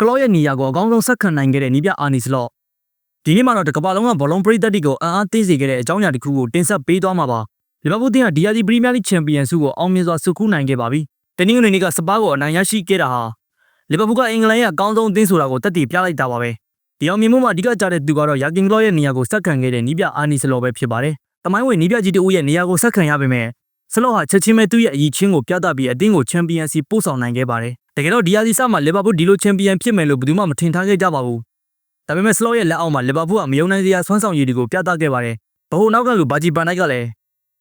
ကလော့ရဲ့နေရာကိုအကောင်းဆုံးဆက်ခံနိုင်ခဲ့တဲ့နီးပြအာနီစလော့ဒီနေ့မှာတော့တစ်ကမ္ဘာလုံးကဘောလုံးပရိသတ်တွေကိုအံ့အားသင်းစေခဲ့တဲ့အကြောင်းအရာတစ်ခုကိုတင်ဆက်ပေးသွားမှာပါလီဗာပူးတင်းကဒီယာဒီပရီးမီးယားလိချန်ပီယံဆုကိုအောင်မြင်စွာဆုခူးနိုင်ခဲ့ပါပြီတနင်္ဂနွေနေ့ကစပါးကိုအနိုင်ရရှိခဲ့တာဟာလီဗာပူးကအင်္ဂလန်ရဲ့အကောင်းဆုံးအသင်းဆိုတာကိုတက်တည်ပြလိုက်တာပါပဲဒီအောင်မြင်မှုမှာအဓိကကျတဲ့သူကတော့ယာကင်ကလော့ရဲ့နေရာကိုဆက်ခံခဲ့တဲ့နီးပြအာနီစလော့ပဲဖြစ်ပါတယ်တမိုင်းဝင်နီးပြကြီးတဦးရဲ့နေရာကိုဆက်ခံရပေမဲ့စလော့ဟာချက်ချင်းပဲသူ့ရဲ့အရေးချင်းကိုပြသပြီးအသင်းကိုချန်ပီယံစီပို့ဆောင်နိုင်ခဲ့ပါတယ် တကယ်တော့ဒီယာဒီဆာမှာလီဗာပူးဒီလိုချန်ပီယံဖြစ်မယ်လို့ဘယ်သူမှမထင်ထားခဲ့ကြပါဘူးဒါပေမဲ့စလော့ရဲ့လက်အောက်မှာလီဗာပူးကမယုံနိုင်စရာဆွမ်းဆောင်ရည်တွေကိုပြသခဲ့ပါတယ်ဘို့နောက်ကလူဘာဂျီပန်နိုင်ကလည်း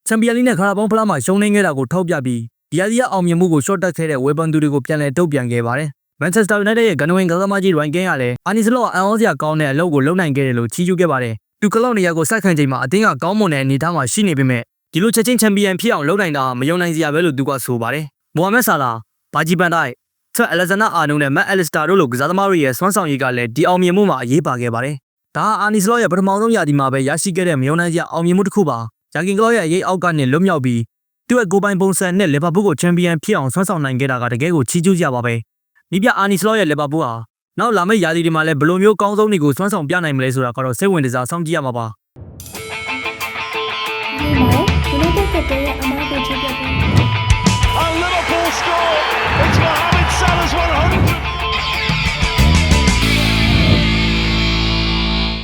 ချန်ပီယံလိနဲ့ခါရာဘောင်းဖလားမှာရှုံးနေခဲ့တာကိုထောက်ပြပြီးဒီယာဒီရဲ့အောင်မြင်မှုကိုရှော့တက်ခဲ့တဲ့ဝေဘန်သူတွေကိုပြန်လည်တုတ်ပြန်ခဲ့ပါတယ်မန်ချက်စတာယူနိုက်တက်ရဲ့ဂန်နဝင်ကစားမကြီးရိုင်ကင်းကလည်းအာနီစလော့အန်အောစရာကောင်းတဲ့အလုပ်ကိုလုပ်နိုင်ခဲ့တယ်လို့ချီးကျူးခဲ့ပါတယ်သူကလောက်နေရာကိုဆက်ခံချိန်မှာအသင်းကကောင်းမွန်တဲ့အနေအထားမှာရှိနေပေမဲ့ဒီလိုချက်ချင်းချန်ပီယံဖြစ်အောင်လုပ်နိုင်တာမယုံနိုင်စရာပဲလို့သူကဆိုပါတယ်မိုဟာမက်ဆာလာဘာဂျီပန်တိုက် ဆက်အလက်ဇန်နာအာနုနဲ့မတ်အလစ္စတာတို့လိုကစားသမားတွေရဲ့စွမ်းဆောင်ရည်ကလည်းဒီအောင်မြင်မှုမှာအရေးပါခဲ့ပါတယ်ဒါဟာအာနီစလော့ရဲ့ပထမဆုံးရာသီမှာပဲရရှိခဲ့တဲ့မယုံနိုင်စရာအောင်မြင်မှုတစ်ခုပါယာကင်ကလော့ရဲ့အရေးအောက်ကနေလွတ်မြောက်ပြီးသူ့ရဲ့ကိုယ်ပိုင်ပုံစံနဲ့လီဗာပူးကိုချန်ပီယံဖြစ်အောင်ဆွမ်းဆောင်နိုင်ခဲ့တာကတကယ်ကိုချီးကျူးကြပါပဲနီးပြအာနီစလော့ရဲ့လီဗာပူးဟာနောက်လာမယ့်ရာသီတွေမှာလည်းဘယ်လိုမျိုးကောင်းဆုံးတွေကိုစွမ်းဆောင်ပြနိုင်မလဲဆိုတာကတော့စိတ်ဝင်စားစောင့်ကြည့်ရမှာပါဒီမှာဒီလိုတက်တဲ့ရဲ့အမားကိုချပြပေး